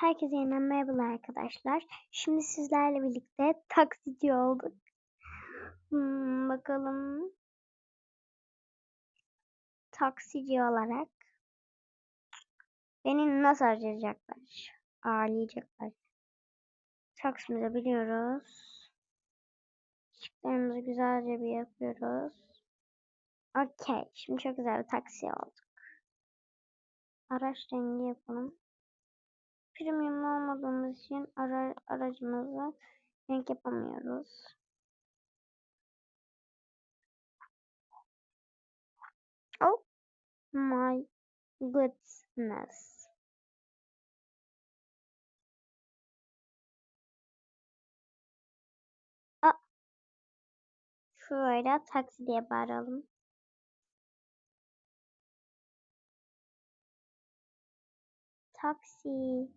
Herkese yeniden merhabalar arkadaşlar. Şimdi sizlerle birlikte taksici olduk. Hmm, bakalım. Taksici olarak beni nasıl harcayacaklar? Ağırlayacaklar. Taksimizi biliyoruz. Işıklarımızı güzelce bir yapıyoruz. Okey. Şimdi çok güzel bir taksi olduk. Araç rengi yapalım premium olmadığımız için ara, aracımızı renk yapamıyoruz. Oh my goodness. Aa, şöyle taksi diye bağıralım. Taksi.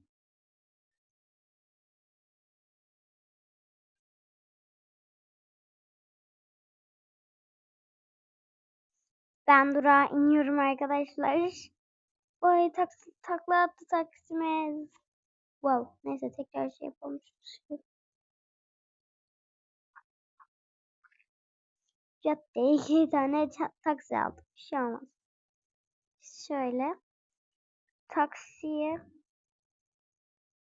Ben durağa iniyorum arkadaşlar. Oy taksi, takla attı taksimiz. Wow. Neyse tekrar şey yapalım. Caddeye iki tane taksi aldık. Bir şey olmaz. Şöyle. Taksiye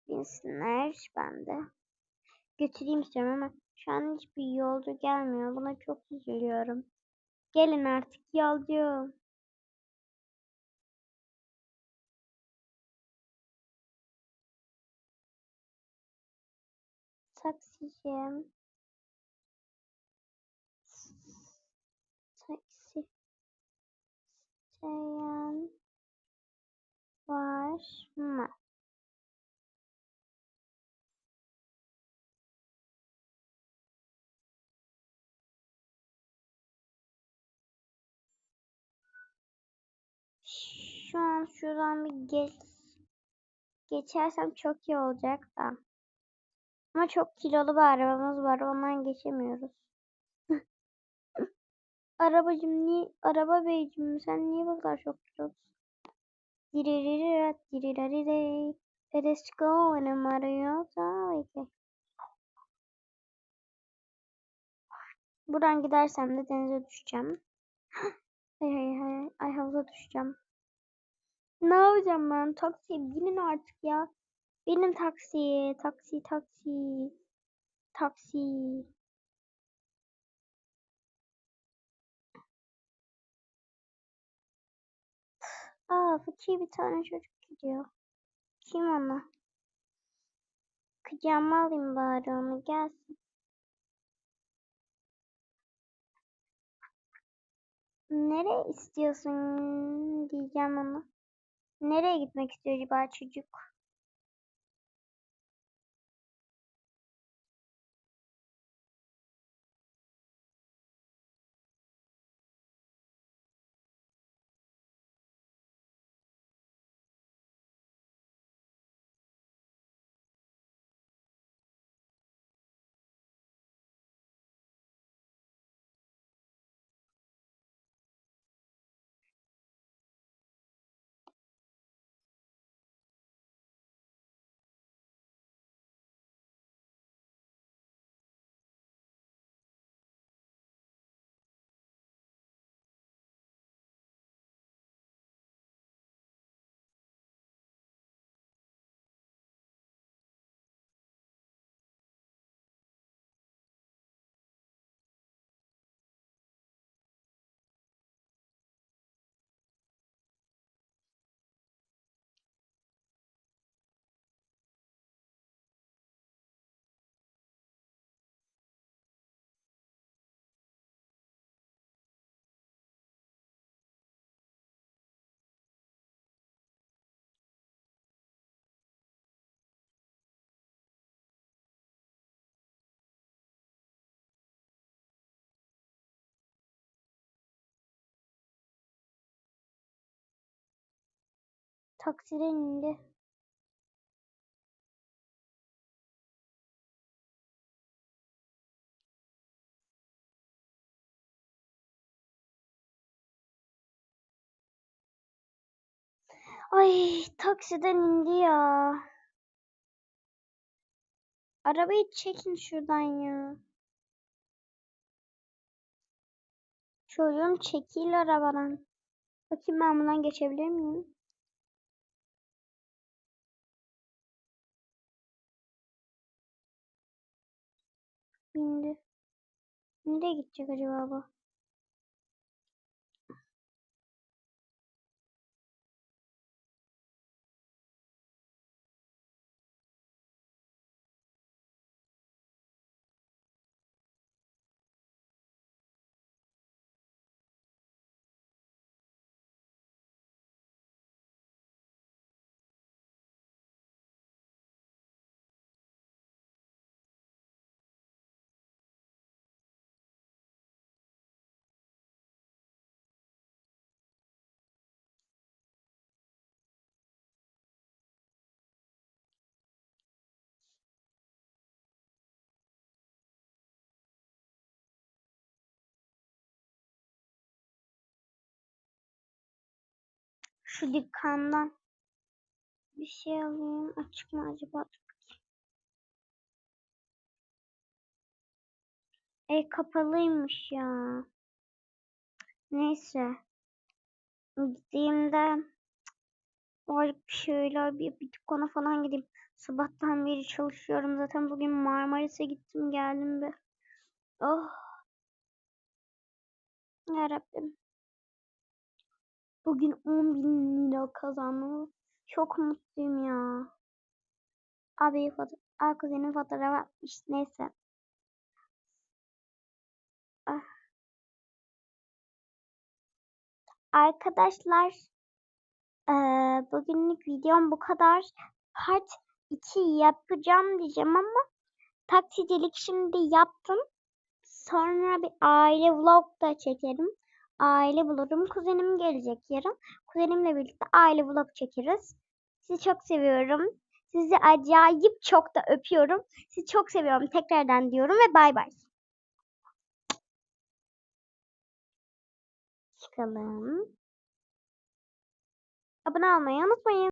binsinler. Ben de götüreyim istiyorum ama şu an hiçbir yolcu gelmiyor. Buna çok üzülüyorum. Gelin artık yolcu. Taksici. Taksi. Sayan var mı? Şu an şuradan bir geç geçersem çok iyi olacak da. Ama çok kilolu bir arabamız var. Ondan geçemiyoruz. Arabacım niye araba beyciğim sen niye bu kadar çok kilolusun? Diririrat dirirarire. Let's go in a Mario Buradan gidersem de denize düşeceğim. hay hay hay. Ay havuza düşeceğim. Ne yapacağım ben? Taksiye binin artık ya. Benim taksi, taksi, taksi, taksi. Aa, fakir bir tane çocuk gidiyor. Kim ona? Kucağıma alayım bari onu gelsin. Nereye istiyorsun diyeceğim ona. Nereye gitmek istiyor acaba çocuk? Taksiden indi. Ay taksiden indi ya. Arabayı çekin şuradan ya. Çocuğum çekil arabadan. Bakayım ben bundan geçebilir miyim? Bindi. Nereye gidecek acaba bu? Şu dükkandan bir şey alayım. Açık mı acaba? E kapalıymış ya. Neyse. Gittiğimde var bir şeyler bir, bir dükkana falan gideyim. Sabahtan beri çalışıyorum. Zaten bugün Marmaris'e gittim geldim be. Oh. Yarabbim. Bugün 10 bin lira kazandım. Çok mutluyum ya. Abi foto Aa, kuzenim fotoğraf atmış. Neyse. Ah. Arkadaşlar eee, bugünlük videom bu kadar. Part 2 yapacağım diyeceğim ama taksicilik şimdi yaptım. Sonra bir aile vlog da çekerim. Aile bulurum. Kuzenim gelecek yarın. Kuzenimle birlikte aile vlog çekeriz. Sizi çok seviyorum. Sizi acayip çok da öpüyorum. Sizi çok seviyorum tekrardan diyorum ve bay bay. Çıkalım. Abone olmayı unutmayın.